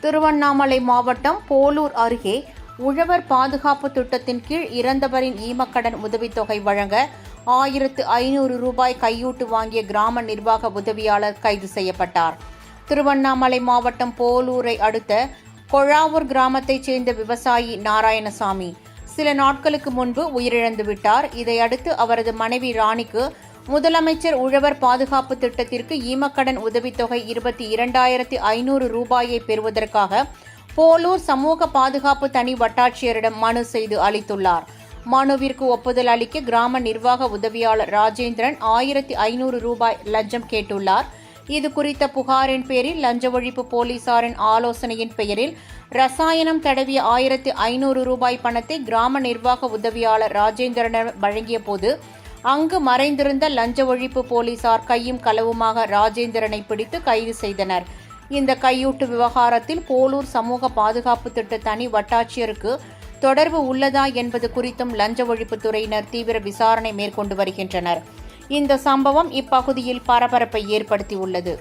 திருவண்ணாமலை மாவட்டம் போலூர் அருகே உழவர் பாதுகாப்பு திட்டத்தின் கீழ் இறந்தவரின் ஈமக்கடன் உதவித்தொகை வழங்க ஆயிரத்து ஐநூறு ரூபாய் கையூட்டு வாங்கிய கிராம நிர்வாக உதவியாளர் கைது செய்யப்பட்டார். திருவண்ணாமலை மாவட்டம் போலூரை அடுத்த கொழாவூர் கிராமத்தைச் சேர்ந்த விவசாயி நாராயணசாமி. சில நாட்களுக்கு முன்பு உயிரிழந்து விட்டார் இதையடுத்து அவரது மனைவி ராணிக்கு முதலமைச்சர் உழவர் பாதுகாப்பு திட்டத்திற்கு ஈமக்கடன் உதவித்தொகை இருபத்தி இரண்டாயிரத்தி ஐநூறு ரூபாயை பெறுவதற்காக போலூர் சமூக பாதுகாப்பு தனி வட்டாட்சியரிடம் மனு செய்து அளித்துள்ளார். மனுவிற்கு ஒப்புதல் அளிக்க கிராம நிர்வாக உதவியாளர் ராஜேந்திரன் ஆயிரத்தி ஐநூறு ரூபாய் லஞ்சம் கேட்டுள்ளார். இது குறித்த புகாரின் பேரில் லஞ்ச ஒழிப்பு போலீசாரின் ஆலோசனையின் பெயரில் ரசாயனம் தடவிய ஆயிரத்தி ஐநூறு ரூபாய் பணத்தை கிராம நிர்வாக உதவியாளர் ராஜேந்திரனிடம் வழங்கிய போது அங்கு மறைந்திருந்த லஞ்ச ஒழிப்பு போலீசார் கையும் களவுமாக ராஜேந்திரனை பிடித்து கைது செய்தனர். இந்த கையூட்டு விவகாரத்தில் போலூர் சமூக பாதுகாப்பு திட்ட தனி வட்டாட்சியருக்கு தொடர்பு உள்ளதா என்பது குறித்தும் லஞ்ச ஒழிப்புத்துறையினர் தீவிர விசாரணை மேற்கொண்டு வருகின்றனர். இந்த சம்பவம் இப்பகுதியில் பரபரப்பை ஏற்படுத்தியுள்ளது.